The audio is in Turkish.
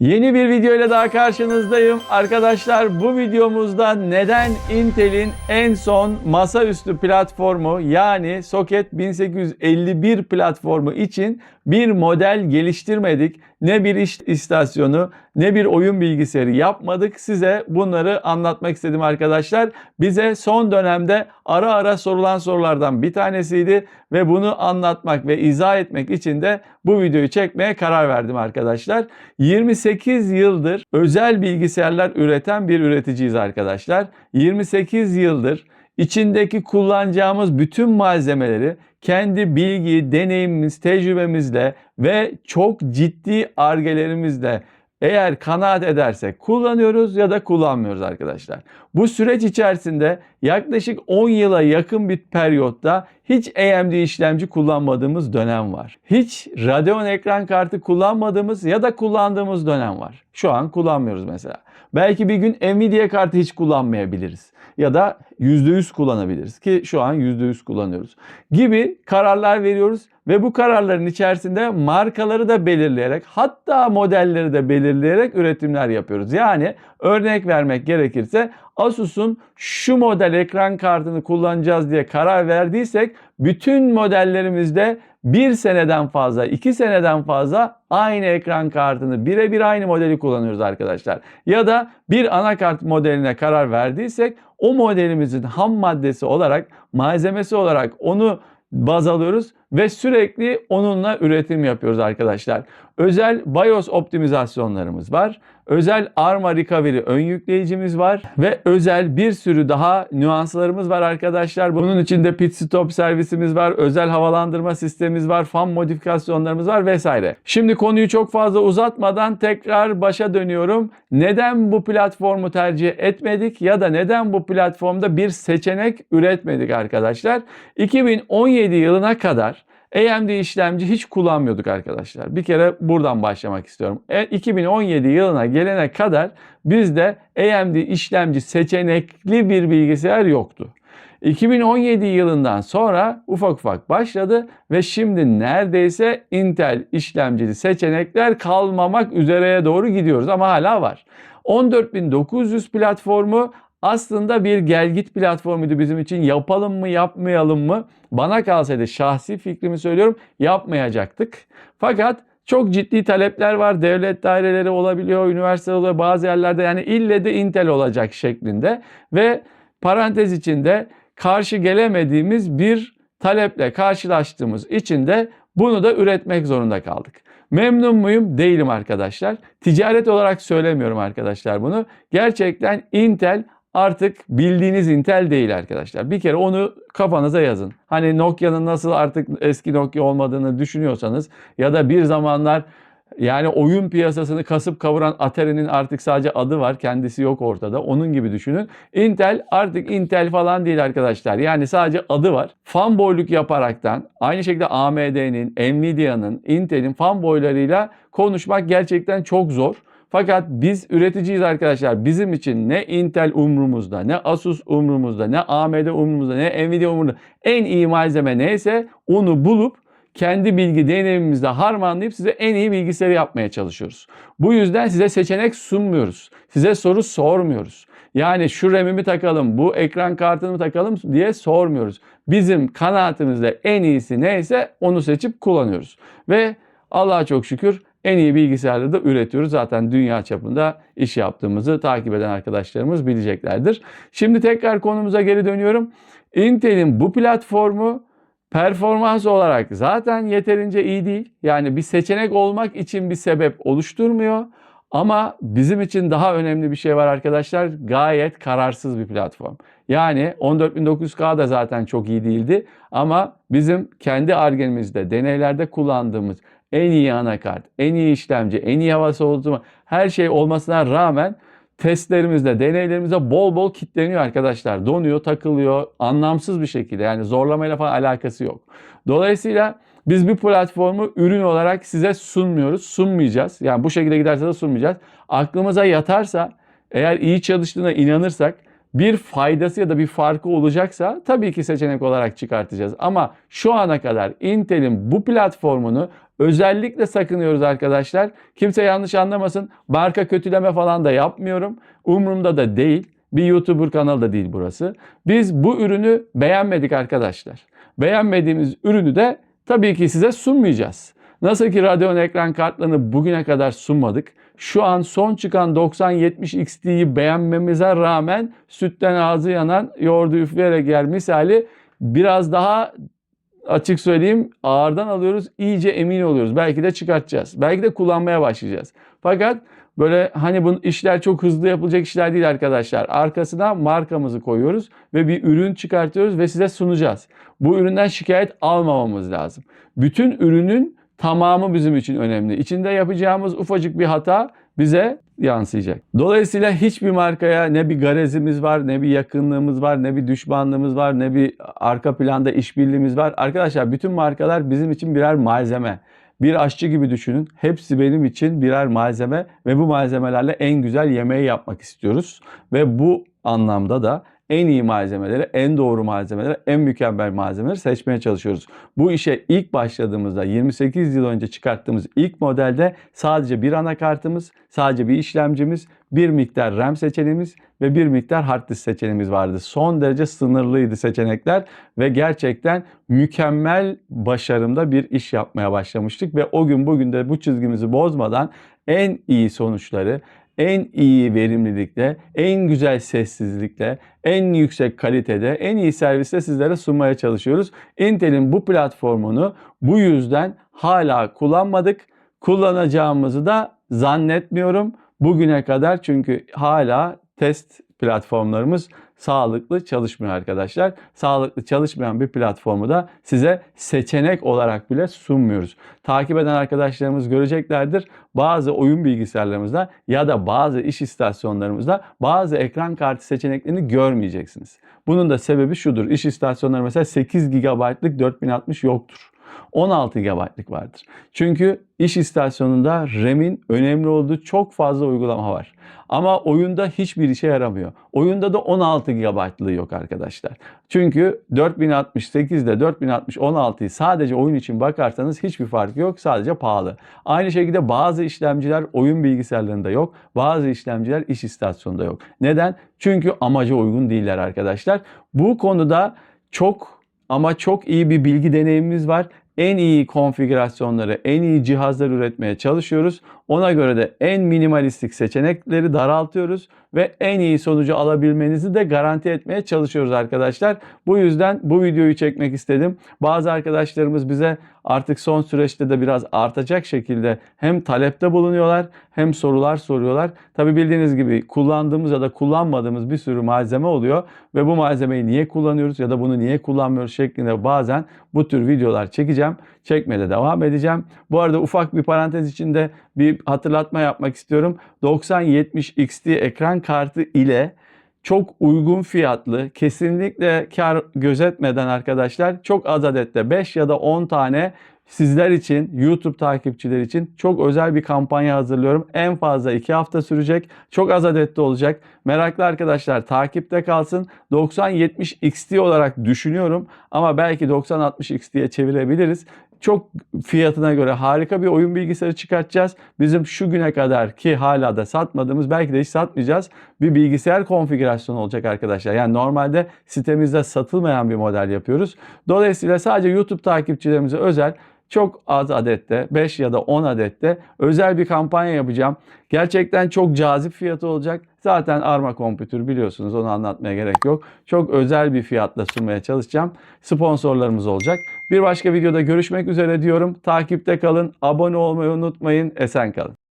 Yeni bir video ile daha karşınızdayım. Arkadaşlar bu videomuzda neden Intel'in en son masaüstü platformu yani Socket 1851 platformu için bir model geliştirmedik. Ne bir iş istasyonu ne bir oyun bilgisayarı yapmadık. Size bunları anlatmak istedim arkadaşlar. Bize son dönemde ara ara sorulan sorulardan bir tanesiydi ve bunu anlatmak ve izah etmek için de bu videoyu çekmeye karar verdim arkadaşlar. 28 yıldır özel bilgisayarlar üreten bir üreticiyiz arkadaşlar. 28 yıldır içindeki kullanacağımız bütün malzemeleri kendi bilgi, deneyimimiz, tecrübemizle ve çok ciddi argelerimizle eğer kanaat edersek kullanıyoruz ya da kullanmıyoruz arkadaşlar. Bu süreç içerisinde yaklaşık 10 yıla yakın bir periyotta hiç AMD işlemci kullanmadığımız dönem var. Hiç Radeon ekran kartı kullanmadığımız ya da kullandığımız dönem var. Şu an kullanmıyoruz mesela. Belki bir gün Nvidia kartı hiç kullanmayabiliriz ya da %100 kullanabiliriz ki şu an %100 kullanıyoruz gibi kararlar veriyoruz ve bu kararların içerisinde markaları da belirleyerek hatta modelleri de belirleyerek üretimler yapıyoruz. Yani örnek vermek gerekirse Asus'un şu model ekran kartını kullanacağız diye karar verdiysek bütün modellerimizde bir seneden fazla, iki seneden fazla aynı ekran kartını birebir aynı modeli kullanıyoruz arkadaşlar. Ya da bir anakart modeline karar verdiysek o modelimizin ham maddesi olarak, malzemesi olarak onu baz alıyoruz ve sürekli onunla üretim yapıyoruz arkadaşlar. Özel BIOS optimizasyonlarımız var. Özel ARMA Recovery ön yükleyicimiz var ve özel bir sürü daha nüanslarımız var arkadaşlar. Bunun içinde pit stop servisimiz var, özel havalandırma sistemimiz var, fan modifikasyonlarımız var vesaire. Şimdi konuyu çok fazla uzatmadan tekrar başa dönüyorum. Neden bu platformu tercih etmedik ya da neden bu platformda bir seçenek üretmedik arkadaşlar? 2017 yılına kadar AMD işlemci hiç kullanmıyorduk arkadaşlar. Bir kere buradan başlamak istiyorum. E, 2017 yılına gelene kadar bizde AMD işlemci seçenekli bir bilgisayar yoktu. 2017 yılından sonra ufak ufak başladı ve şimdi neredeyse Intel işlemcili seçenekler kalmamak üzereye doğru gidiyoruz ama hala var. 14900 platformu aslında bir gelgit platformuydu bizim için. Yapalım mı yapmayalım mı? Bana kalsaydı şahsi fikrimi söylüyorum yapmayacaktık. Fakat çok ciddi talepler var. Devlet daireleri olabiliyor, üniversite oluyor bazı yerlerde yani ille de Intel olacak şeklinde ve parantez içinde karşı gelemediğimiz bir taleple karşılaştığımız için de bunu da üretmek zorunda kaldık. Memnun muyum? Değilim arkadaşlar. Ticaret olarak söylemiyorum arkadaşlar bunu. Gerçekten Intel artık bildiğiniz Intel değil arkadaşlar. Bir kere onu kafanıza yazın. Hani Nokia'nın nasıl artık eski Nokia olmadığını düşünüyorsanız ya da bir zamanlar yani oyun piyasasını kasıp kavuran Atari'nin artık sadece adı var. Kendisi yok ortada. Onun gibi düşünün. Intel artık Intel falan değil arkadaşlar. Yani sadece adı var. Fanboyluk yaparaktan aynı şekilde AMD'nin, Nvidia'nın, Intel'in fanboylarıyla konuşmak gerçekten çok zor. Fakat biz üreticiyiz arkadaşlar. Bizim için ne Intel umrumuzda, ne Asus umrumuzda, ne AMD umrumuzda, ne Nvidia umrumuzda. En iyi malzeme neyse onu bulup kendi bilgi deneyimimizle harmanlayıp size en iyi bilgisayarı yapmaya çalışıyoruz. Bu yüzden size seçenek sunmuyoruz. Size soru sormuyoruz. Yani şu RAM'imi takalım, bu ekran kartını mı takalım diye sormuyoruz. Bizim kanaatimizde en iyisi neyse onu seçip kullanıyoruz. Ve Allah'a çok şükür en iyi bilgisayarları da üretiyoruz. Zaten dünya çapında iş yaptığımızı takip eden arkadaşlarımız bileceklerdir. Şimdi tekrar konumuza geri dönüyorum. Intel'in bu platformu performans olarak zaten yeterince iyi değil. Yani bir seçenek olmak için bir sebep oluşturmuyor. Ama bizim için daha önemli bir şey var arkadaşlar. Gayet kararsız bir platform. Yani 14900K da zaten çok iyi değildi. Ama bizim kendi argemizde, deneylerde kullandığımız en iyi anakart, en iyi işlemci, en iyi hava soğutma her şey olmasına rağmen testlerimizde, deneylerimizde bol bol kitleniyor arkadaşlar. Donuyor, takılıyor anlamsız bir şekilde. Yani zorlamayla falan alakası yok. Dolayısıyla biz bir platformu ürün olarak size sunmuyoruz, sunmayacağız. Yani bu şekilde giderse de sunmayacağız. Aklımıza yatarsa, eğer iyi çalıştığına inanırsak bir faydası ya da bir farkı olacaksa tabii ki seçenek olarak çıkartacağız. Ama şu ana kadar Intel'in bu platformunu özellikle sakınıyoruz arkadaşlar. Kimse yanlış anlamasın. Marka kötüleme falan da yapmıyorum. Umurumda da değil. Bir YouTuber kanalı da değil burası. Biz bu ürünü beğenmedik arkadaşlar. Beğenmediğimiz ürünü de tabii ki size sunmayacağız. Nasıl ki Radeon ekran kartlarını bugüne kadar sunmadık. Şu an son çıkan 9070 XT'yi beğenmemize rağmen sütten ağzı yanan yoğurdu üfleyerek yer misali biraz daha açık söyleyeyim ağırdan alıyoruz iyice emin oluyoruz. Belki de çıkartacağız. Belki de kullanmaya başlayacağız. Fakat böyle hani bu işler çok hızlı yapılacak işler değil arkadaşlar. Arkasına markamızı koyuyoruz ve bir ürün çıkartıyoruz ve size sunacağız. Bu üründen şikayet almamamız lazım. Bütün ürünün tamamı bizim için önemli. İçinde yapacağımız ufacık bir hata bize yansıyacak. Dolayısıyla hiçbir markaya ne bir garezimiz var, ne bir yakınlığımız var, ne bir düşmanlığımız var, ne bir arka planda işbirliğimiz var. Arkadaşlar bütün markalar bizim için birer malzeme. Bir aşçı gibi düşünün. Hepsi benim için birer malzeme ve bu malzemelerle en güzel yemeği yapmak istiyoruz. Ve bu anlamda da en iyi malzemeleri, en doğru malzemeleri, en mükemmel malzemeleri seçmeye çalışıyoruz. Bu işe ilk başladığımızda 28 yıl önce çıkarttığımız ilk modelde sadece bir anakartımız, sadece bir işlemcimiz, bir miktar RAM seçeneğimiz ve bir miktar hard disk seçeneğimiz vardı. Son derece sınırlıydı seçenekler ve gerçekten mükemmel başarımda bir iş yapmaya başlamıştık ve o gün bugün de bu çizgimizi bozmadan en iyi sonuçları, en iyi verimlilikle, en güzel sessizlikle, en yüksek kalitede, en iyi serviste sizlere sunmaya çalışıyoruz. Intel'in bu platformunu bu yüzden hala kullanmadık. Kullanacağımızı da zannetmiyorum bugüne kadar çünkü hala test platformlarımız sağlıklı çalışmıyor arkadaşlar. Sağlıklı çalışmayan bir platformu da size seçenek olarak bile sunmuyoruz. Takip eden arkadaşlarımız göreceklerdir. Bazı oyun bilgisayarlarımızda ya da bazı iş istasyonlarımızda bazı ekran kartı seçeneklerini görmeyeceksiniz. Bunun da sebebi şudur. İş istasyonları mesela 8 GB'lık 4060 yoktur. 16 GB'lık vardır. Çünkü iş istasyonunda RAM'in önemli olduğu çok fazla uygulama var. Ama oyunda hiçbir işe yaramıyor. Oyunda da 16 GB'lığı yok arkadaşlar. Çünkü 4068 ile 4060 16'yı sadece oyun için bakarsanız hiçbir farkı yok. Sadece pahalı. Aynı şekilde bazı işlemciler oyun bilgisayarlarında yok. Bazı işlemciler iş istasyonunda yok. Neden? Çünkü amaca uygun değiller arkadaşlar. Bu konuda çok ama çok iyi bir bilgi deneyimimiz var en iyi konfigürasyonları, en iyi cihazlar üretmeye çalışıyoruz. Ona göre de en minimalistik seçenekleri daraltıyoruz ve en iyi sonucu alabilmenizi de garanti etmeye çalışıyoruz arkadaşlar. Bu yüzden bu videoyu çekmek istedim. Bazı arkadaşlarımız bize artık son süreçte de biraz artacak şekilde hem talepte bulunuyorlar hem sorular soruyorlar. Tabi bildiğiniz gibi kullandığımız ya da kullanmadığımız bir sürü malzeme oluyor ve bu malzemeyi niye kullanıyoruz ya da bunu niye kullanmıyoruz şeklinde bazen bu tür videolar çekeceğim. Çekmeye de devam edeceğim. Bu arada ufak bir parantez içinde bir hatırlatma yapmak istiyorum. 9070 XT ekran kartı ile çok uygun fiyatlı, kesinlikle kar gözetmeden arkadaşlar çok az adette 5 ya da 10 tane sizler için, YouTube takipçiler için çok özel bir kampanya hazırlıyorum. En fazla 2 hafta sürecek. Çok az adette olacak. Meraklı arkadaşlar takipte kalsın. 9070 XT olarak düşünüyorum ama belki 9060 XT'ye çevirebiliriz çok fiyatına göre harika bir oyun bilgisayarı çıkartacağız. Bizim şu güne kadar ki hala da satmadığımız belki de hiç satmayacağız bir bilgisayar konfigürasyonu olacak arkadaşlar. Yani normalde sitemizde satılmayan bir model yapıyoruz. Dolayısıyla sadece YouTube takipçilerimize özel çok az adette 5 ya da 10 adette özel bir kampanya yapacağım. Gerçekten çok cazip fiyatı olacak. Zaten Arma Computer biliyorsunuz onu anlatmaya gerek yok. Çok özel bir fiyatla sunmaya çalışacağım. Sponsorlarımız olacak. Bir başka videoda görüşmek üzere diyorum. Takipte kalın, abone olmayı unutmayın. Esen kalın.